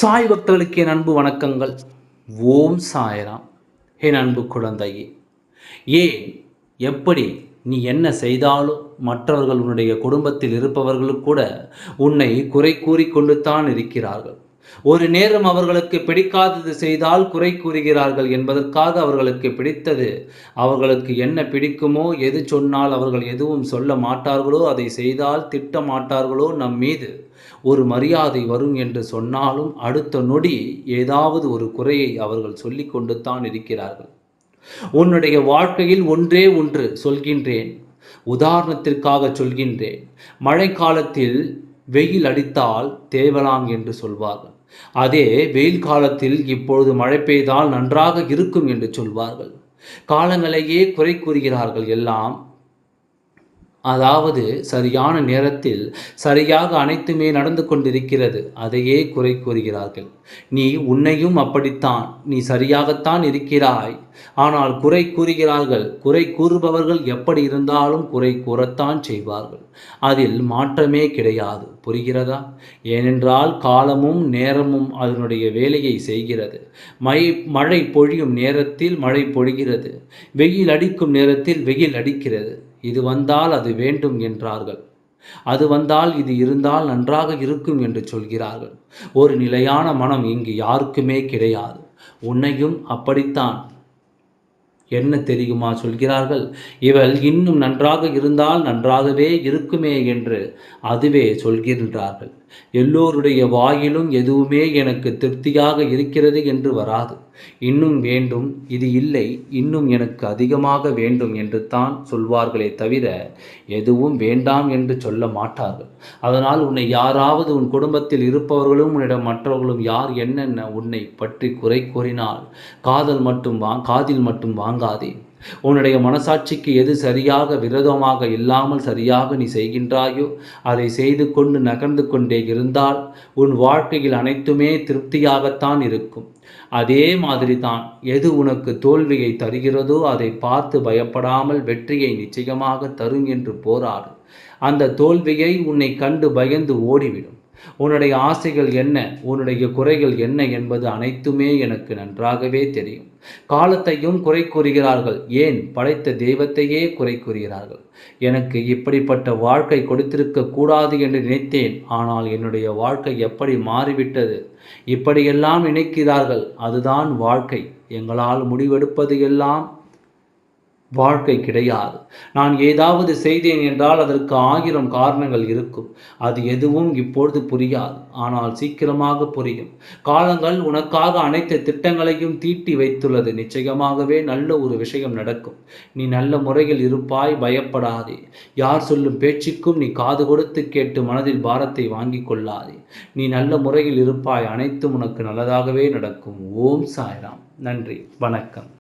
சாய் பக்தர்களுக்கு என் அன்பு வணக்கங்கள். ஓம் சாயராம். என் அன்பு குழந்தையே ஏன் எப்படி நீ என்ன செய்தாலும் மற்றவர்கள் உன்னுடைய குடும்பத்தில் இருப்பவர்களும் கூட உன்னை குறை கூறி கொண்டு தான் இருக்கிறார்கள். ஒரு நேரம் அவர்களுக்கு பிடிக்காதது செய்தால் குறை கூறுகிறார்கள் என்பதற்காக அவர்களுக்கு பிடித்தது. அவர்களுக்கு என்ன பிடிக்குமோ எது சொன்னால் அவர்கள் எதுவும் சொல்ல மாட்டார்களோ அதை செய்தால் திட்ட மாட்டார்களோ நம் மீது. ஒரு மரியாதை வரும் என்று சொன்னாலும் அடுத்த நொடி ஏதாவது ஒரு குறையை அவர்கள் சொல்லி கொண்டு தான் இருக்கிறார்கள். உன்னுடைய வாழ்க்கையில் ஒன்றே ஒன்று சொல்கின்றேன். உதாரணத்திற்காக சொல்கின்றேன். மழை காலத்தில் வெயில் அடித்தால் தேவலாம் என்று சொல்வார்கள். அதே வெயில் காலத்தில் இப்பொழுது மழை பெய்தால் நன்றாக இருக்கும் என்று சொல்வார்கள். காலங்களையே குறை கூறுகிறார்கள் எல்லாம் அதாவது சரியான நேரத்தில் சரியாக அனைத்துமே நடந்து கொண்டிருக்கிறது. அதையே குறை கூறுகிறார்கள். நீ உன்னையும் அப்படித்தான். நீ சரியாகத்தான் இருக்கிறாய். ஆனால் குறை கூறுகிறார்கள். குறை கூறுபவர்கள் எப்படி இருந்தாலும் குறை கூறத்தான் செய்வார்கள். அதில் மாற்றமே கிடையாது. புரிகிறதா? ஏனென்றால் காலமும் நேரமும் அதனுடைய வேலையை செய்கிறது. மை மழை பொழியும் நேரத்தில் மழை பொழிகிறது. வெயில் அடிக்கும் நேரத்தில் வெயில் அடிக்கிறது. இது வந்தால் அது வேண்டும் என்றார்கள். அது வந்தால் இது இருந்தால் நன்றாக இருக்கும் என்று சொல்கிறார்கள். ஒரு நிலையான மனம் இங்கு யாருக்குமே கிடையாது. உன்னையும் அப்படித்தான். என்ன தெரியுமா சொல்கிறார்கள்? இவள் இன்னும் நன்றாக இருந்தால் நன்றாகவே இருக்குமே என்று அதுவே சொல்கின்றார்கள். எல்லோருடைய வாயிலும் எதுவுமே எனக்கு திருப்தியாக இருக்கிறது என்று வராது. இன்னும் வேண்டும் இது இல்லை இன்னும் எனக்கு அதிகமாக வேண்டும் என்று தான் சொல்வார்களே தவிர எதுவும் வேண்டாம் என்று சொல்ல மாட்டார்கள். அதனால் உன்னை யாராவது உன் குடும்பத்தில் இருப்பவர்களும் உன்னிடம் மற்றவர்களும் யார் என்னென்ன உன்னை பற்றி குறை கூறினால் காதல் மட்டும் வா காதில் மட்டும் வாங்காதே. உன்னுடைய மனசாட்சிக்கு எது சரியாக விரோதமாக இல்லாமல் சரியாக நீ செய்கின்றாயோ அதை செய்து கொண்டு நகர்ந்து கொண்டே இருந்தால் உன் வாழ்க்கையில் அனைத்துமே திருப்தியாகத்தான் இருக்கும். அதே மாதிரி தான் எது உனக்கு தோல்வியை தருகிறதோ அதை பார்த்து பயப்படாமல் வெற்றியை நிச்சயமாக தரும் என்று போராடு. அந்த தோல்வியை உன்னை கண்டு பயந்து ஓடிவிடும். உன்னுடைய ஆசைகள் என்ன? உன்னுடைய குறைகள் என்ன என்பது அனைத்துமே எனக்கு நன்றாகவே தெரியும். காலத்தையும் குறை கூறுகிறார்கள். ஏன்? படைத்த தெய்வத்தையே குறை கூறுகிறார்கள். எனக்கு இப்படிப்பட்ட வாழ்க்கை கொடுத்திருக்க கூடாது என்று நினைத்தேன். ஆனால் என்னுடைய வாழ்க்கை எப்படி மாறிவிட்டது? இப்படியெல்லாம் நினைக்கிறார்கள். அதுதான் வாழ்க்கை. எங்களால் முடிவெடுப்பது எல்லாம் வாழ்க்கை கிடையாது. நான் ஏதாவது செய்தேன் என்றால் அதற்கு ஆயிரம் காரணங்கள் இருக்கும். அது எதுவும் இப்பொழுது புரியாது. ஆனால் சீக்கிரமாக புரியும். காலங்கள் உனக்காக அனைத்து திட்டங்களையும் தீட்டி வைத்துள்ளது. நிச்சயமாகவே நல்ல ஒரு விஷயம் நடக்கும். நீ நல்ல முறையில் இருப்பாய். பயப்படாதே. யார் சொல்லும் பேச்சுக்கும் நீ காது கொடுத்து கேட்டு மனதில் பாரத்தை வாங்கி கொள்ளாதே. நீ நல்ல முறையில் இருப்பாய். அனைத்தும் உனக்கு நல்லதாகவே நடக்கும். ஓம் சாய்ராம். நன்றி. வணக்கம்.